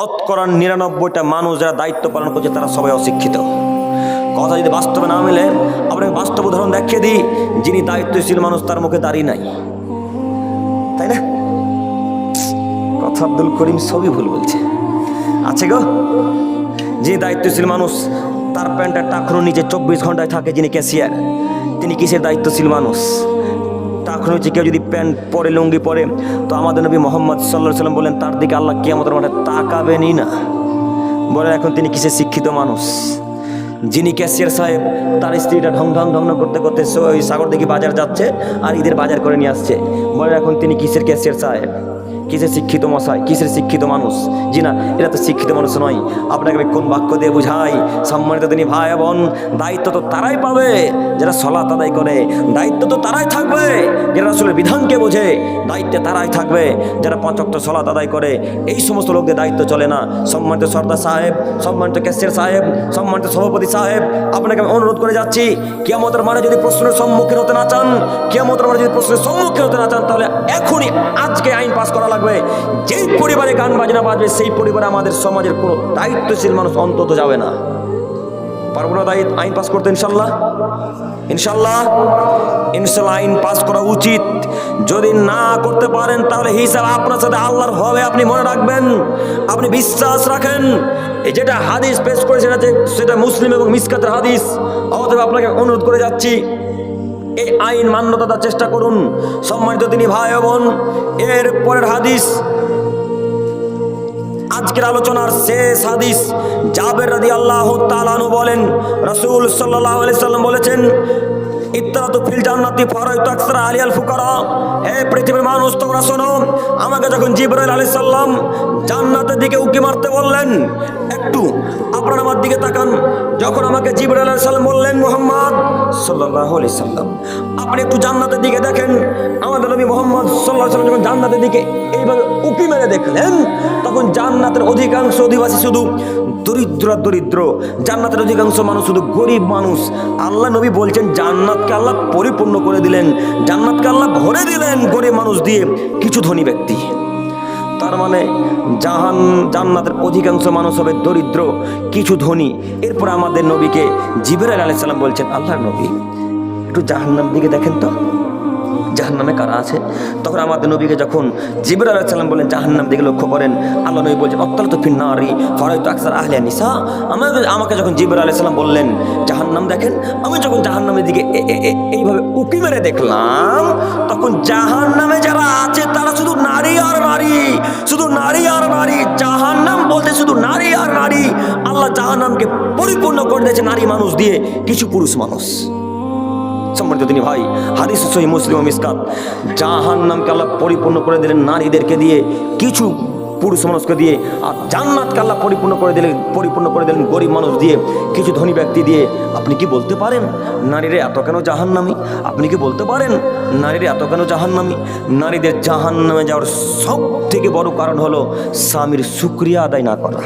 শতকরা নিরানব্বইটা মানুষ যারা দায়িত্ব পালন করছে, তারা সবাই অশিক্ষিত। কথা যদি বাস্তবে না মেলে, আপনাকে বাস্তব উদাহরণ দেখিয়ে দিই, যিনি দায়িত্বশীল মানুষ, তার মুখে দাঁড়িয়ে নাই। তাই না? কথা আব্দুল করিম সবই ভুল বলছে। আছে গো? যিনি দায়িত্বশীল মানুষ, তার প্যান্টের টাকরো নিচে চব্বিশ ঘন্টায় থাকে, যিনি ক্যাশিয়ার, তিনি কিসের দায়িত্বশীল মানুষ? টাকরো হচ্ছে কেউ যদি প্যান্ট পরে, লুঙ্গি পরে, তো আমাদের নবী মোহাম্মদ সাল্লাহ সাল্লাম বলেন, তার দিকে আল্লাহ কে আমাদের মাঠে তাকাবেনই না। বলেন, এখন তিনি কিসে শিক্ষিত মানুষ? যিনি ক্যাশিয়ার সাহেব, তার স্ত্রীটা ঢং ঢং ঢং করতে করতে ওই সাগর দিকে বাজার যাচ্ছে আর ঈদের বাজার করে নিয়ে আসছে। বলেন, এখন তিনি কিসের ক্যাশিয়ার সাহেব? কিসের শিক্ষিত মশাই? কিসের শিক্ষিত মানুষ? জি না, এরা তো শিক্ষিত মানুষ নয়। আপনাকে আমি কোন বাক্য দিয়ে বুঝাই? সম্মানিত তিনি ভাই বোন, দায়িত্ব তো তারাই পাবে যারা সলাত আদায় করে। দায়িত্ব তো তারাই থাকবে যারা আসলে বিধানকে বোঝে। দায়িত্বে তারাই থাকবে যারা পাঁচক্ত সলাত আদায় করে। এই সমস্ত লোকদের দায়িত্ব চলে না। সম্মানিত সর্দার সাহেব, সম্মানিত ক্যাশিয়ার সাহেব, সম্মানিত সভাপতি সাহেব, আপনাকে আমি অনুরোধ করে যাচ্ছি, কিয়ামতের মানে যদি প্রশ্নের সম্মুখীন হতে না চান, কিয়ামতের মানে যদি প্রশ্নের সম্মুখীন হতে না চান, তাহলে এখনই আজকে আইন পাস করা লাগবে যেই পরিবারে গান বাজনা বাজবে, সেই পরিবারে আমাদের সমাজের কোনো দায়িত্বশীল মানুষ অন্তত যাবে না। পারব না দায়িত্ব? আইন পাস করতে ইনশাল্লাহ ইনশাল্লাহ ইনশাল্লাহ আইন পাস করা উচিত। যদি না করতে পারেন, তাহলে হিসাব আপনার সাথে আল্লাহর হবে, আপনি মনে রাখবেন। আপনি বিশ্বাস রাখেন। এই যেটা হাদিস পেশ করে সেটা সেটা মুসলিম এবং মিসকাতের হাদিস। অতএব আপনাকে অনুরোধ করে যাচ্ছি এই আইন মান্যতা চেষ্টা করুন। সম্মানিত তিনি ভাই বোন, এর পরের হাদিস, আজকের আলোচনার শেষ হাদিস, জাবের রাদি আল্লাহ তালানু বলেন, রসুল সাল্লাহ আলি সাল্লাম বলেছেন হে পৃথিবীর মানুষ আমাকে যখন জান্নাতের দিকে উকি মারতে বললেন, একটু আপনারা আমার দিকে তাকান, যখন আমাকে জিবরাইল আলাইহিস বললেন সাল্লাম। আপনি একটু জান্নাতের দিকে দেখেন, আমাদের নবী মোহাম্মদ আলাইহি সাল্লাম যখন জান্নাতের দিকে এইভাবে উকি মেরে দেখলেন, তখন জান্নাতের অধিকাংশ অধিবাসী শুধু দরিদ্র দরিদ্র। জান্নাতের অধিকাংশ মানুষ শুধু গরিব মানুষ। আল্লাহ নবী বলছেন, জান্নাতকে আল্লাহ পরিপূর্ণ করে দিলেন। জান্নাতকে আল্লাহ ভরে দিলেন গরিব মানুষ দিয়ে কিছু ধনী ব্যক্তি। তার মানে জাহান, জান্নাতের অধিকাংশ মানুষ হবে দরিদ্র, কিছু ধনী। এরপর আমাদের নবীকে জিবরাইল আলাইহিস সালাম বলছেন, আল্লাহর নবী, একটু জাহান্নাম দিকে দেখেন তো। জাহান্নামে কারা আছে? তখন আমাদের নবীকে যখন জিবর আলাইসাল্লাম বলেন জাহান্নাম দিকে লক্ষ্য করেন আল্লাহ নবী বলছেন অত্যন্ত ফিন্নারি ফরাই তো আকসার আহলিয়া নিসা। আমাকে আমাকে যখন জিবর আলাইসাল্লাম বললেন, জাহান্নাম দেখেন? আমি যখন জাহান্নামের দিকে এ- এ- এ- এইভাবে উকি মেরে দেখলাম, তখন জাহান্নামে যারা আছে, তারা নারী, শুধু নারী আর নারী জাহান নাম বলতে শুধু নারী আর নারী। আল্লাহ জাহান নামকে পরিপূর্ণ করে দিয়েছে নারী মানুষ দিয়ে, কিছু পুরুষ মানুষ। সম্মানিত তিনি ভাই, হাদিস মুসলিম মিসকাত। জাহান নামকে আল্লাহ পরিপূর্ণ করে দিলেন নারীদেরকে দিয়ে, কিছু পুরুষ মানুষকে দিয়ে আর জান্নাত আল্লাহ পরিপূর্ণ করে দিলেন, পরিপূর্ণ করে দিলেন গরিব মানুষ দিয়ে, কিছু ধনী ব্যক্তি দিয়ে। আপনি কি বলতে পারেন, নারীরা এত কেন জাহান্নামি? আপনি কি বলতে পারেন, নারীরা এত কেন জাহান্নামি? নারীদের জাহান্নামে যাওয়ার সব থেকে বড় কারণ হলো স্বামীর সুক্রিয়া আদায় না করা।